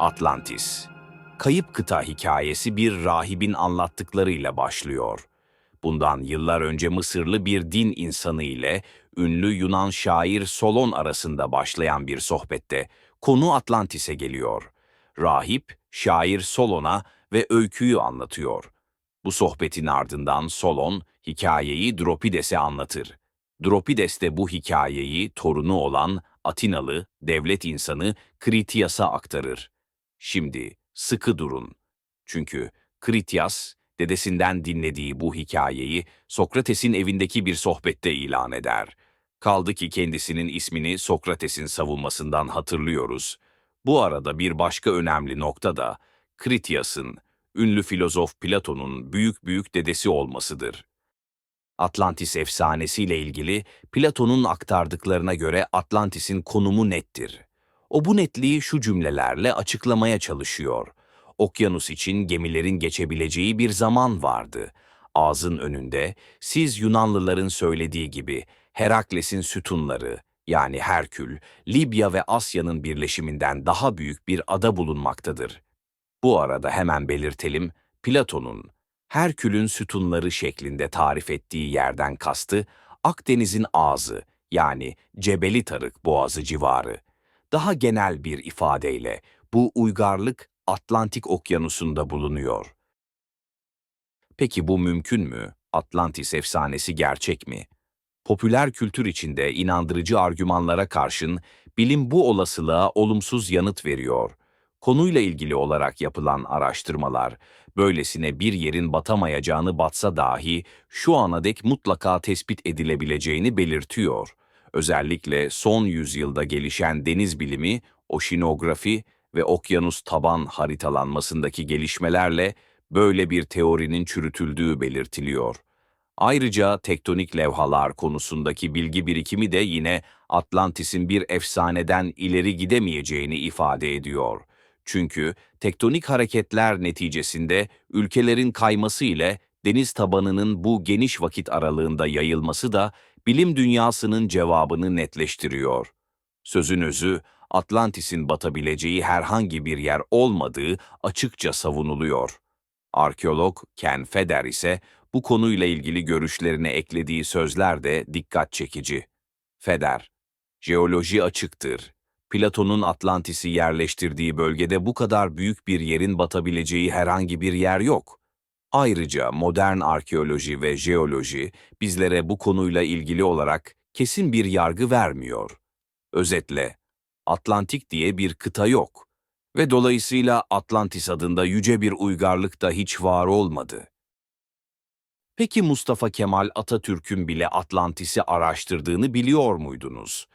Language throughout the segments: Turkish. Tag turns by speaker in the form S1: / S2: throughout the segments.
S1: Atlantis. Kayıp kıta hikayesi bir rahibin anlattıklarıyla başlıyor. Bundan yıllar önce Mısırlı bir din insanı ile ünlü Yunan şair Solon arasında başlayan bir sohbette konu Atlantis'e geliyor. Rahip, şair Solon'a ve öyküyü anlatıyor. Bu sohbetin ardından Solon, hikayeyi Dropides'e anlatır. Dropides de bu hikayeyi torunu olan Atinalı devlet insanı Kritias'a aktarır. Şimdi sıkı durun. Çünkü Kritias, dedesinden dinlediği bu hikayeyi Sokrates'in evindeki bir sohbette ilan eder. Kaldı ki kendisinin ismini Sokrates'in savunmasından hatırlıyoruz. Bu arada bir başka önemli nokta da Kritias'ın, ünlü filozof Platon'un büyük büyük dedesi olmasıdır. Atlantis efsanesiyle ilgili Platon'un aktardıklarına göre Atlantis'in konumu nettir. O bu netliği şu cümlelerle açıklamaya çalışıyor. Okyanus için gemilerin geçebileceği bir zaman vardı. Ağzın önünde, siz Yunanlıların söylediği gibi Herakles'in sütunları, yani Herkül, Libya ve Asya'nın birleşiminden daha büyük bir ada bulunmaktadır. Bu arada hemen belirtelim, Platon'un Herkül'ün sütunları şeklinde tarif ettiği yerden kastı Akdeniz'in ağzı yani Cebeli Tarık Boğazı civarı. Daha genel bir ifadeyle bu uygarlık Atlantik Okyanusu'nda bulunuyor. Peki bu mümkün mü? Atlantis efsanesi gerçek mi? Popüler kültür içinde inandırıcı argümanlara karşın bilim bu olasılığa olumsuz yanıt veriyor. Konuyla ilgili olarak yapılan araştırmalar, böylesine bir yerin batamayacağını batsa dahi şu ana dek mutlaka tespit edilebileceğini belirtiyor. Özellikle son yüzyılda gelişen deniz bilimi, oşinografi ve okyanus taban haritalanmasındaki gelişmelerle böyle bir teorinin çürütüldüğü belirtiliyor. Ayrıca tektonik levhalar konusundaki bilgi birikimi de yine Atlantis'in bir efsaneden ileri gidemeyeceğini ifade ediyor. Çünkü tektonik hareketler neticesinde ülkelerin kayması ile deniz tabanının bu geniş vakit aralığında yayılması da bilim dünyasının cevabını netleştiriyor. Sözün özü, Atlantis'in batabileceği herhangi bir yer olmadığı açıkça savunuluyor. Arkeolog Ken Feder ise bu konuyla ilgili görüşlerine eklediği sözler de dikkat çekici. Feder, jeoloji açıktır. Platon'un Atlantis'i yerleştirdiği bölgede bu kadar büyük bir yerin batabileceği herhangi bir yer yok. Ayrıca modern arkeoloji ve jeoloji bizlere bu konuyla ilgili olarak kesin bir yargı vermiyor. Özetle, Atlantik diye bir kıta yok ve dolayısıyla Atlantis adında yüce bir uygarlık da hiç var olmadı. Peki Mustafa Kemal Atatürk'ün bile Atlantis'i araştırdığını biliyor muydunuz?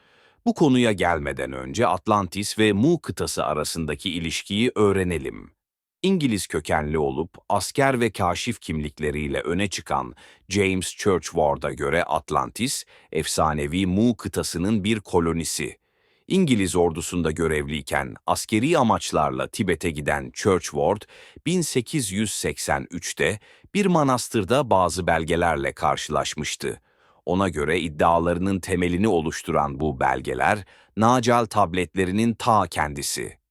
S1: Bu konuya gelmeden önce Atlantis ve Mu kıtası arasındaki ilişkiyi öğrenelim. İngiliz kökenli olup asker ve kaşif kimlikleriyle öne çıkan James Churchward'a göre Atlantis, efsanevi Mu kıtasının bir kolonisi. İngiliz ordusunda görevliyken askeri amaçlarla Tibet'e giden Churchward, 1883'te bir manastırda bazı belgelerle karşılaşmıştı. Ona göre iddialarının temelini oluşturan bu belgeler, Nacal tabletlerinin ta kendisi.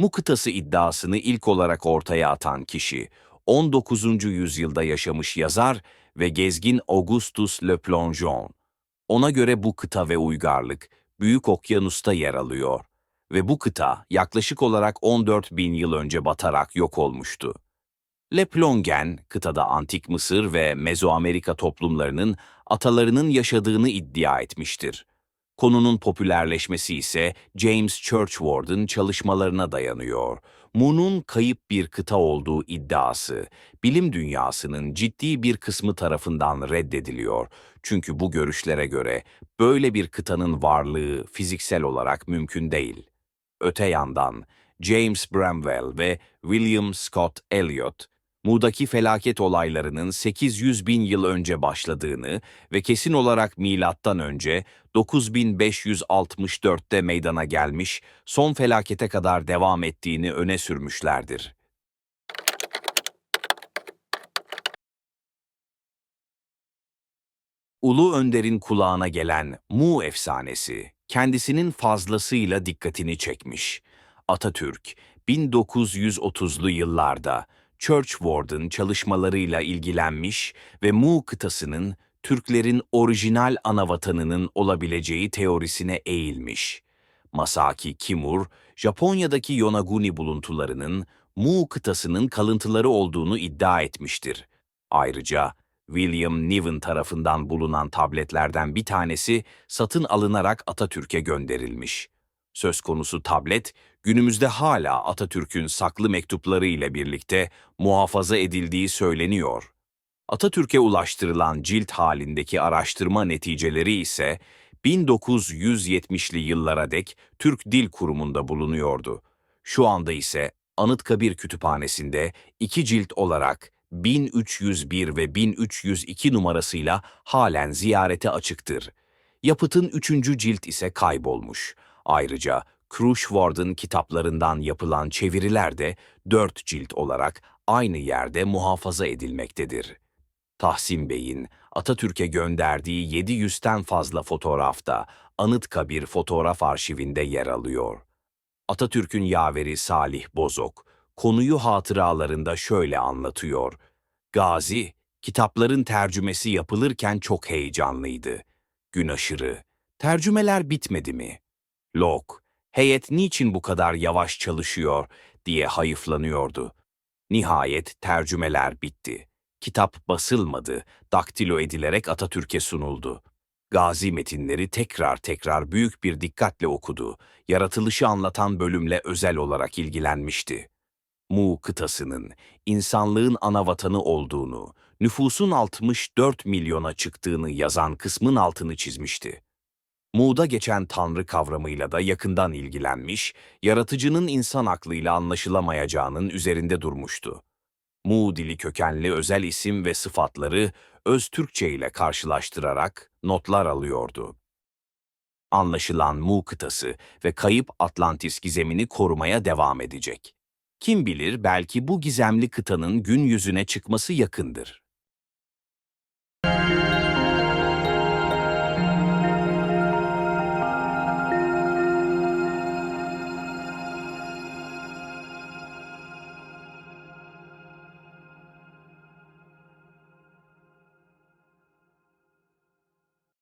S1: Mu kıtası iddiasını ilk olarak ortaya atan kişi, 19. yüzyılda yaşamış yazar ve gezgin Augustus Le Plongeon. Ona göre bu kıta ve uygarlık, Büyük Okyanus'ta yer alıyor ve bu kıta yaklaşık olarak 14 bin yıl önce batarak yok olmuştu. Le Plongen, kıtada Antik Mısır ve Mezoamerika toplumlarının atalarının yaşadığını iddia etmiştir. Konunun popülerleşmesi ise James Churchward'ın çalışmalarına dayanıyor. Mu'nun kayıp bir kıta olduğu iddiası, bilim dünyasının ciddi bir kısmı tarafından reddediliyor. Çünkü bu görüşlere göre böyle bir kıtanın varlığı fiziksel olarak mümkün değil. Öte yandan, James Bramwell ve William Scott Elliot, Mu'daki felaket olaylarının 800 bin yıl önce başladığını ve kesin olarak milattan önce 9564'te meydana gelmiş, son felakete kadar devam ettiğini öne sürmüşlerdir. Ulu Önder'in kulağına gelen Mu efsanesi, kendisinin fazlasıyla dikkatini çekmiş. Atatürk, 1930'lu yıllarda Churchward'ın çalışmalarıyla ilgilenmiş ve Mu kıtasının Türklerin orijinal anavatanının olabileceği teorisine eğilmiş. Masaki Kimur, Japonya'daki Yonaguni buluntularının Mu kıtasının kalıntıları olduğunu iddia etmiştir. Ayrıca William Niven tarafından bulunan tabletlerden bir tanesi satın alınarak Atatürk'e gönderilmiş. Söz konusu tablet, günümüzde hala Atatürk'ün saklı mektupları ile birlikte muhafaza edildiği söyleniyor. Atatürk'e ulaştırılan cilt halindeki araştırma neticeleri ise 1970'li yıllara dek Türk Dil Kurumu'nda bulunuyordu. Şu anda ise Anıtkabir Kütüphanesi'nde iki cilt olarak 1301 ve 1302 numarasıyla halen ziyarete açıktır. Yapıtın üçüncü cilt ise kaybolmuş. Ayrıca Crushward'ın kitaplarından yapılan çeviriler de dört cilt olarak aynı yerde muhafaza edilmektedir. Tahsin Bey'in Atatürk'e gönderdiği 700'ten fazla fotoğrafta Anıtkabir fotoğraf arşivinde yer alıyor. Atatürk'ün yaveri Salih Bozok, konuyu hatıralarında şöyle anlatıyor. Gazi, kitapların tercümesi yapılırken çok heyecanlıydı. Gün aşırı. Tercümeler bitmedi mi? Lok, heyet niçin bu kadar yavaş çalışıyor diye hayıflanıyordu. Nihayet tercümeler bitti. Kitap basılmadı, daktilo edilerek Atatürk'e sunuldu. Gazi metinleri tekrar tekrar büyük bir dikkatle okudu. Yaratılışı anlatan bölümle özel olarak ilgilenmişti. Mu kıtasının insanlığın ana vatanı olduğunu, nüfusun 64 milyona çıktığını yazan kısmın altını çizmişti. Mu'da geçen tanrı kavramıyla da yakından ilgilenmiş, yaratıcının insan aklıyla anlaşılamayacağının üzerinde durmuştu. Mu dili kökenli özel isim ve sıfatları öz Türkçe ile karşılaştırarak notlar alıyordu. Anlaşılan Mu kıtası ve kayıp Atlantis gizemini korumaya devam edecek. Kim bilir belki bu gizemli kıtanın gün yüzüne çıkması yakındır.